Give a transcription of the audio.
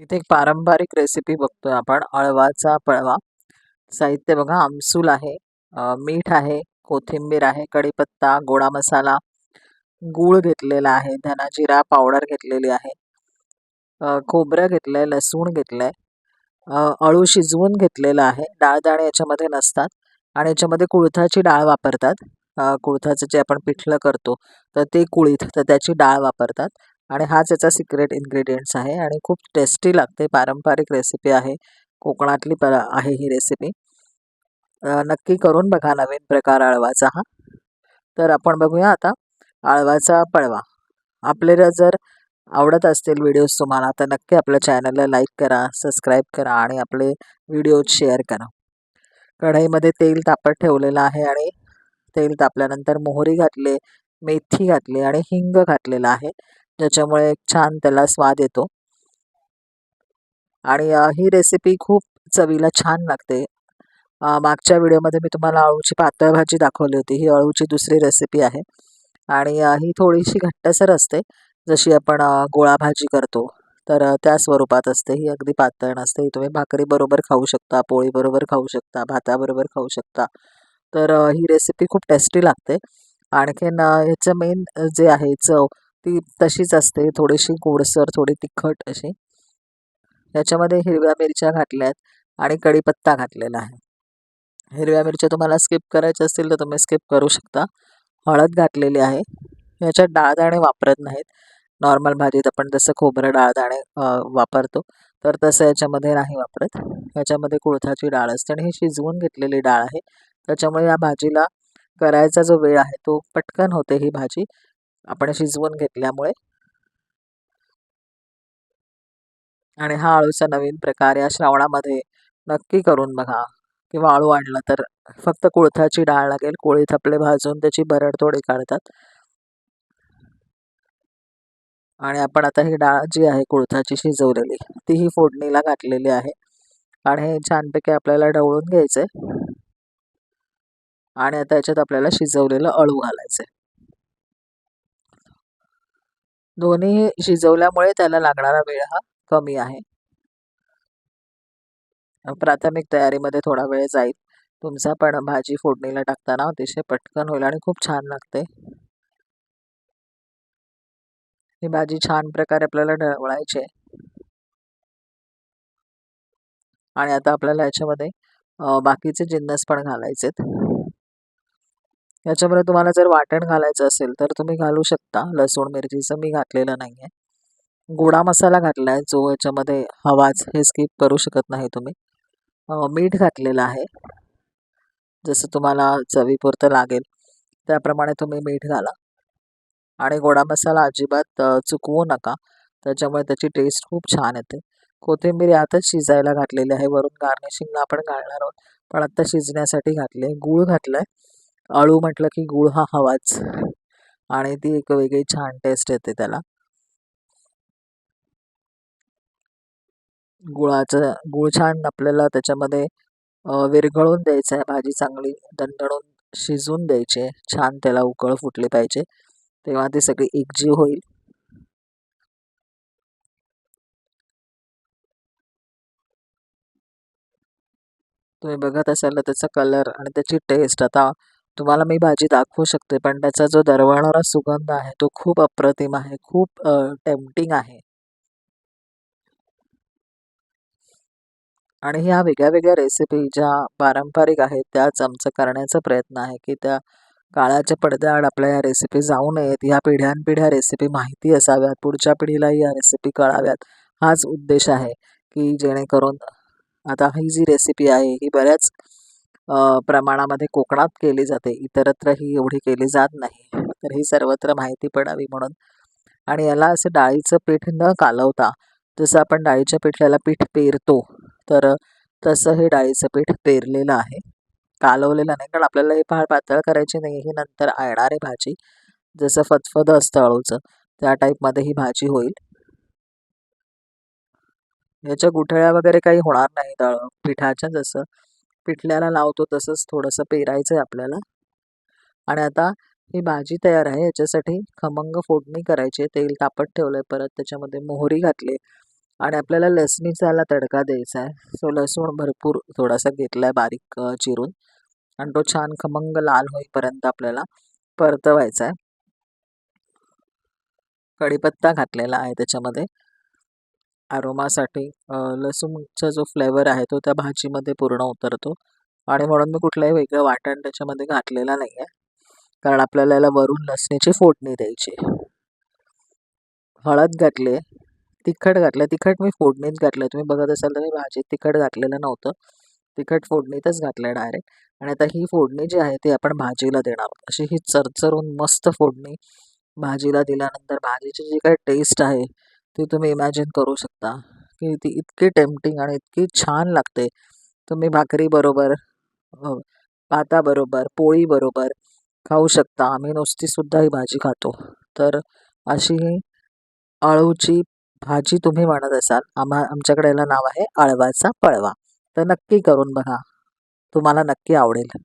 इथे एक पारंपरिक रेसिपी बघतोय आपण. अळवाचा पळवा. साहित्य बघा आमसूल आहे मीठ आहे कोथिंबीर आहे कढीपत्ता गोडा मसाला गूळ घेतलेला आहे धनाजिरा पावडर घेतलेली आहे खोबरं घेतलंय लसूण घेतलंय अळू शिजवून घेतलेला आहे. डाळदाणे याच्यामध्ये नसतात आणि याच्यामध्ये कुळथाची डाळ वापरतात. कुळथाचं जे आपण पिठलं करतो तर ते कुळीथ तर त्याची डाळ वापरतात. आणि हाच याचा सिक्रेट इन्ग्रेडियंट्स आहे आणि खूप टेस्टी लागते. पारंपरिक रेसिपी आहे. कोकणातली प आहे ही रेसिपी नक्की करून बघा नवीन प्रकार अळवाचा हा. तर आपण बघूया आता अळवाचा पळवा. आपल्याला जर आवडत असतील व्हिडिओज तुम्हाला तर नक्की आपल्या चॅनलला लाईक करा सबस्क्राईब करा आणि आपले व्हिडिओज शेअर करा. कढईमध्ये तेल तापत ठेवलेलं आहे आणि तेल तापल्यानंतर मोहरी घातली मेथी घातली आणि हिंग घातलेला आहे. ज्याच्यामुळे एक छान त्याला स्वाद येतो. आणि ही रेसिपी खूप चवीला छान लागते. मागच्या व्हिडिओमध्ये मी तुम्हाला अळूची पातळ भाजी दाखवली होती. ही अळूची दुसरी रेसिपी आहे. आणि ही थोडीशी घट्टसर असते. जशी आपण गोळा भाजी करतो तर त्या स्वरूपात असते. ही अगदी पातळ नसते. ही तुम्ही भाकरीबरोबर खाऊ शकता पोळीबरोबर खाऊ शकता भाताबरोबर खाऊ शकता. तर ही रेसिपी खूप टेस्टी लागते. आणखीन ह्याचं मेन जे आहे चव ती तशीच असते. थोडीशी गोडसर थोडी तिखट अशी. याच्यामध्ये हिरव्या मिरच्या घातल्यात आणि कढीपत्ता घातलेला आहे. हिरव्या मिरच्या तुम्हाला स्किप करायच्या असतील तर तुम्ही स्किप करू शकता. हळद घातलेली आहे. याच्यात डाळदाणे वापरत नाहीत. नॉर्मल भाजीत आपण जसं खोबरं डाळदाणे वापरतो तर तसं याच्यामध्ये नाही वापरत. याच्यामध्ये कुळथाची डाळ असते आणि ही शिजवून घेतलेली डाळ आहे. त्याच्यामुळे या भाजीला करायचा जो वेळ आहे तो पटकन होते ही भाजी. आपण शिजवून घेतल्यामुळे. आणि हा अळूचा नवीन प्रकार या श्रावणामध्ये नक्की करून बघा. किंवा अळू आणला तर फक्त कुळथाची डाळ लागेल. कोळी थपले भाजून त्याची बरडतोडी काढतात. आणि आपण आता ही डाळ जी आहे कुळथाची शिजवलेली तीही फोडणीला घातलेली आहे. आणि हे छानपैकी आपल्याला ढवळून घ्यायचंय. आणि आता याच्यात आपल्याला शिजवलेलं अळू घालायचंय. दोन्ही शिजवल्यामुळे त्याला लागणारा वेळ हा कमी आहे. प्राथमिक तयारीमध्ये थोडा वेळ जाईल. तुमचा पण भाजी फोडणीला टाकताना अतिशय पटकन होईल आणि खूप छान लागते. ही भाजी छान प्रकारे आपल्याला ढवळायची आहे. आणि आता आपल्याला याच्यामध्ये बाकीचे जिन्नस पण घालायचेत. याच्यामध्ये तुम्हाला जर वाटण घालायचं असेल तर तुम्ही घालू शकता. लसूण मिरचीचं मी घातलेलं नाही आहे गोडा मसाला घातला आहे जो याच्यामध्ये हवाच हे स्किप करू शकत नाही तुम्ही. मीठ घातलेलं आहे. जसं तुम्हाला चवीपुरतं लागेल त्याप्रमाणे तुम्ही मीठ घाला. आणि गोडा मसाला अजिबात चुकवू नका. त्याच्यामुळे त्याची टेस्ट खूप छान येते. कोथिंबीर यातच शिजायला घातलेली आहे. वरून गार्निशिंगला आपण घालणार आहोत. पण आत्ता शिजण्यासाठी घातली आहे. गूळ आहे अळू म्हटलं की गुळ हा हवाच. आणि ती एक वेगळी छान टेस्ट येते त्याला. गुळाचं गुळ छान आपल्याला त्याच्यामध्ये विरघळून द्यायचं आहे. भाजी चांगली दणदणून शिजवून द्यायची आहे. छान त्याला उकळ फुटली पाहिजे. तेव्हा ती सगळी एकजीव होईल. तुम्ही बघत असाल तर त्याचा कलर आणि त्याची टेस्ट आता तुम्हाला मी भाजी दाखवू शकते पण त्याचा जो दरवळणारा सुगंध आहे तो खूप अप्रतिम आहे खूप टेम्पटिंग आहे. आणि ह्या वेगळ्या वेगळ्या रेसिपी ज्या पारंपरिक आहेत त्याच आमचं करण्याचा प्रयत्न आहे की त्या काळाच्या पडद्याआड आपल्या या रेसिपी जाऊ नयेत. ह्या पिढ्यानपिढ्या रेसिपी माहिती असाव्यात पुढच्या पिढीलाही या रेसिपी कळाव्यात. हाच उद्देश आहे की जेणेकरून आता ही जी रेसिपी आहे ही बऱ्याच प्रमाणामध्ये कोकणात केली जाते. इतरत्र ही एवढी केली जात नाही. तर ही सर्वत्र माहिती पडावी म्हणून. आणि याला असं डाळीचं पीठ न कालवता जसं आपण डाळीच्या पिठाला पीठ पेरतो तर तसं हे डाळीचं पीठ पेरलेलं आहे. कालवलेलं नाही कारण आपल्याला हे फार पातळ करायची नाही ही नंतर येणार आहे भाजी जसं फतफद असतं अळूचं त्या टाईपमध्ये ही भाजी होईल. याच्या गुठळ्या वगैरे काही होणार नाही दळ पिठाच्या जसं. पिठल्याला लावतो तसंच थोडंसं पेरायचं आहे आपल्याला. आणि आता ही भाजी तयार आहे याच्यासाठी खमंग फोडणी करायची आहे. तेल तापत ठेवलं आहे परत त्याच्यामध्ये मोहरी घातली आणि आपल्याला लसणीचाला तडका द्यायचा आहे. सो लसूण भरपूर थोडासा घेतला आहे बारीक चिरून. आणि तो छान खमंग लाल होईपर्यंत आपल्याला परतवायचा आहे. कढीपत्ता घातलेला आहे त्याच्यामध्ये. अरोमासाठी लसूणचा जो फ्लेवर आहे तो त्या भाजीमध्ये पूर्ण उतरतो. आणि म्हणून मी कुठलंही वेगळं वाटण त्याच्यामध्ये घातलेला नाही आहे कारण आपल्याला याला वरून लसणीची फोडणी द्यायची हळद घातली आहे तिखट घातलं तिखट मी फोडणीत घातलं तुम्ही बघत असाल तर मी भाजीत तिखट घातलेलं नव्हतं. तिखट फोडणीतच घातलं डायरेक्ट आणि आता ही फोडणी जी आहे ती आपण भाजीला देणार आहोत. अशी ही चरचरून मस्त फोडणी भाजीला दिल्यानंतर भाजीची जी काही टेस्ट आहे ती तुम्ही इमॅजिन करू शकता की ती इतकी टेम्पटिंग आणि इतकी छान लागते. तुम्ही भाकरीबरोबर भाताबरोबर पोळीबरोबर खाऊ शकता. आम्ही नुसतीसुद्धा ही भाजी खातो. तर अशी अळूची भाजी तुम्ही म्हणत असाल आम्हा आमच्याकडे याला नाव आहे अळवाचा पळवा. तर नक्की करून बघा. तुम्हाला नक्की आवडेल.